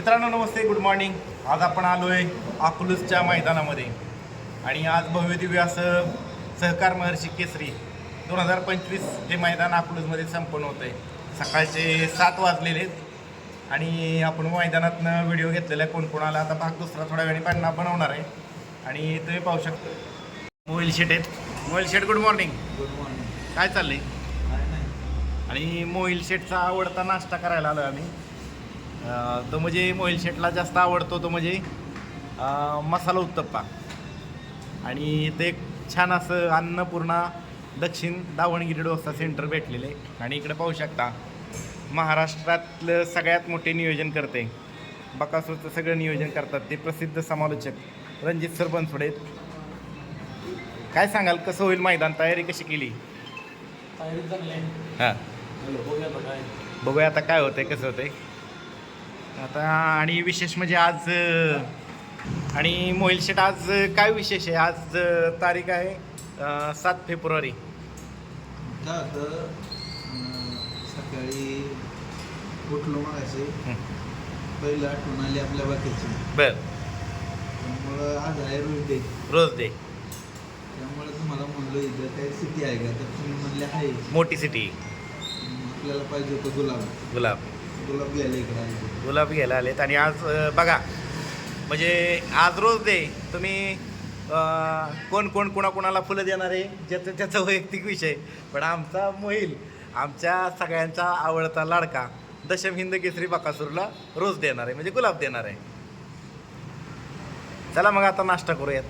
मित्रांनो नमस्ते good morning आज आपण आलो आहे अकलूजच्या मैदानामध्ये. आणि आज भव्य दिव्य असं सहकार महर्षी केसरी दोन हजार पंचवीस हे मैदान अकलूजमध्ये संपन्न होतं आहे सकाळचे सात वाजलेले आहेत. आणि आपण मैदानातनं व्हिडिओ घेतलेला आहे कोण कोणाला आता भाग दुसरा थोड्या वेळाने पण बनवणार आहे. आणि तुम्ही पाहू शकता. मोबाईल शेट आहेत. मोबाईल शेट गुड मॉर्निंग गुड मॉर्निंग काय चाललंय? आणि मोहिल शेटचा आवडता नाश्ता करायला आलो आम्ही. तो म्हणजे मोहिल शेटला जास्त आवडतो तो म्हणजे मसाला उत्तप्पा. आणि ते एक छान असं अन्नपूर्णा दक्षिण दावणगिरी डोसा सेंटर भेटलेलं. आहे आणि इकडे पाहू शकता महाराष्ट्रातलं सगळ्यात मोठे नियोजन करते. बकासूरचं सगळं नियोजन करतात ते प्रसिद्ध समालोचक रणजित सर बनसोडे. काय सांगाल कसं होईल मैदान? तयारी कशी केली? तयारी चांगली आहे. हां. बघूया आता काय होतंय कसं होतंय. आता आणि विशेष म्हणजे आज आणि मोहिल शेट आज काय विशेष आहे? आज तारीख आहे सात फेब्रुवारी. सकाळी उठलो मग असे. पहिलं आठवण आली आपल्या बाकीची. बर. त्यामुळं आज आहे रोज डे. Rose day. त्यामुळे तुम्हाला म्हणलं इथं काही सिटी आहे का? तर तुम्ही म्हणले आहे. मोठी सिटी. आपल्याला पाहिजे होतं गुलाब. गुलाब. गुलाब घ्यायला इकडे गुलाब घ्यायला आलेत. आणि आज अं, बघा म्हणजे आज रोज दे तुम्ही अं, कोण कोण कोणाकोणाला फुलं देणार आहे ज्याचं त्याचा वैयक्तिक विषय. पण आमचा मोहील आमच्या सगळ्यांचा आवडता लाडका दशम हिंद केसरी बकासूरला रोज देणार आहे म्हणजे गुलाब देणार आहे. चला मग आता नाश्ता करूयात.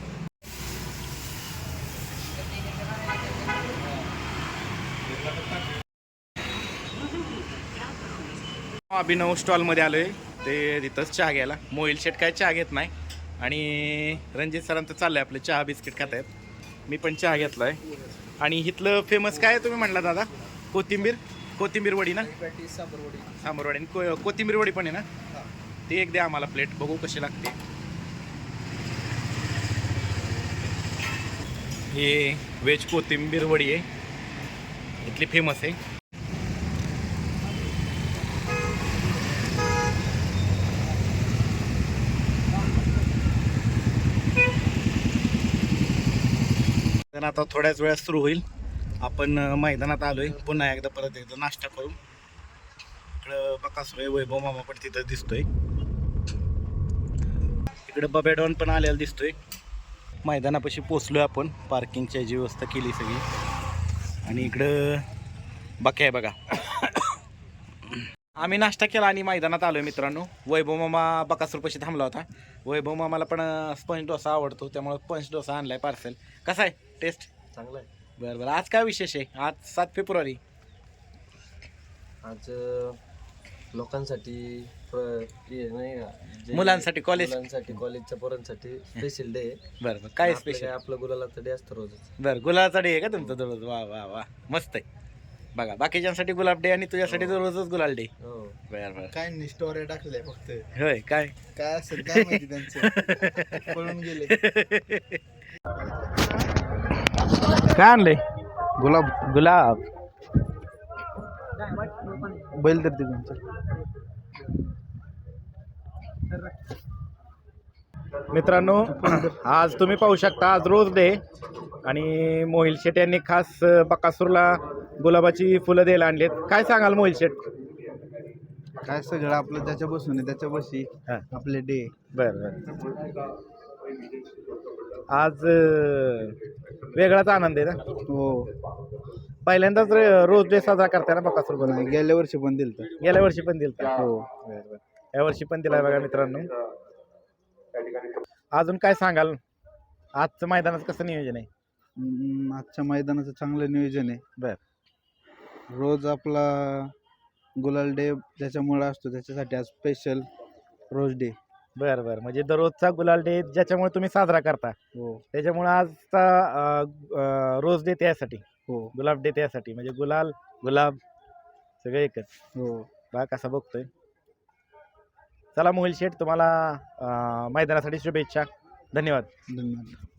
हो, अभिनव स्टॉलमध्ये आलो आहे ते तिथंच चहा घ्यायला. मोहिल शेट काय चहा घेत नाही. आणि रणजित सरांचं चाललं आहे आपलं चहा बिस्किट खात आहेत मी पण चहा घेतला आहे आणि इथलं फेमस काय आहे तुम्ही म्हणला दादा? कोथिंबीर? कोथिंबीर वडी ना? सांबर वडी आणि को कोथिंबीर वडी पण आहे ना? ते एक द्या आम्हाला प्लेट बघू कशी लागते. हे व्हेज कोथिंबीर वडी आहे. इथली फेमस आहे. मैदान आता थोड्याच वेळात सुरू होईल. आपण मैदानात मैदानात आलोय. पुन्हा एकदा परत एकदा नाश्ता करून. इकडं बकासुर आहे वैभव मामा पण तिथं दिसतोय. इकडं बबेडॉन पण आलेला दिसतोय. मैदानापाशी पोचलोय आपण. पार्किंगची जी व्यवस्था केली सगळी. आणि इकडं बाकी आहे बघा. आम्ही नाश्ता केला आणि मैदानात आलोय मित्रांनो. वैभव मामा बकासूरपाशी थांबला होता. वैभव मामाला पण स्पंज डोसा आवडतो. त्यामुळे स्पंज डोसा आणलाय पार्सल कसा आहे? टेस्ट चांगलं आहे. बरं बरं. आज काय विशेष आहे? आज सात फेब्रुवारी. आज लोकांसाठी प्र- हे नाही का, जे मुलांसाठी, college- मुलांसाठी कॉलेजच्या पोरांसाठी स्पेशल डे बरं बरं. काय स्पेशल आपलं गुलालाचा डे असतो रोजच. बरं गुलाबाचा डे आहे का तुमचा? दररोज वा वा वा. मस्त आहे. बघा बाकीच्यांसाठी गुलाब डे आणि तुझ्यासाठी दररोजच गुलाल डे. हो. बरं बरं. काय नाही स्टोऱ्या टाकल्या फक्त. होय काय? काय असेल काय माहिती त्यांचं. पळून गेले. काय आणलंय? गुलाब गुलाब. बैल तर त्यांचं मित्रांनो आज तुम्ही पाहू शकता आज रोज डे. आणि मोहिल शेट यांनी खास बकासूरला गुलाबाची फुलं द्यायला आणलीत. काय सांगाल मोहिल शेट? काय सगळं आपलं ज्याच्या बसून आहे त्याच्या बशी हा. आपले डे. बरं बरं. आज अं, वेगळाच आनंद आहे ना? हो. पहिल्यांदाच रे- रोज डे साजरा करताय ना बकासूर गुलाब गेल्या वर्षी पण दिलं गेल्या वर्षी पण दिलता. हो. या वर्षी पण दिलाय बघा मित्रांनो. अजून काय सांगाल? आजचं मैदानाचं कसं नियोजन आहे? हम्म, आजच्या मैदानाचं चांगलं नियोजन आहे. बर. रोज आपला गुलाल डे ज्याच्यामुळे असतो त्याच्यासाठी आज स्पेशल रोज डे. बरं बरं. म्हणजे दररोजचा गुलाल डे ज्याच्यामुळे तुम्ही साजरा करता हो. त्याच्यामुळे आजचा अं, अं, रोज डे त्यासाठी हो. गुलाब डे त्यासाठी. म्हणजे गुलाल गुलाब सगळं एकच. हो. बा कसा बघतोय? चला मोहिल शेठ तुम्हाला अं, मैदानासाठी शुभेच्छा. धन्यवाद. धन्यवाद.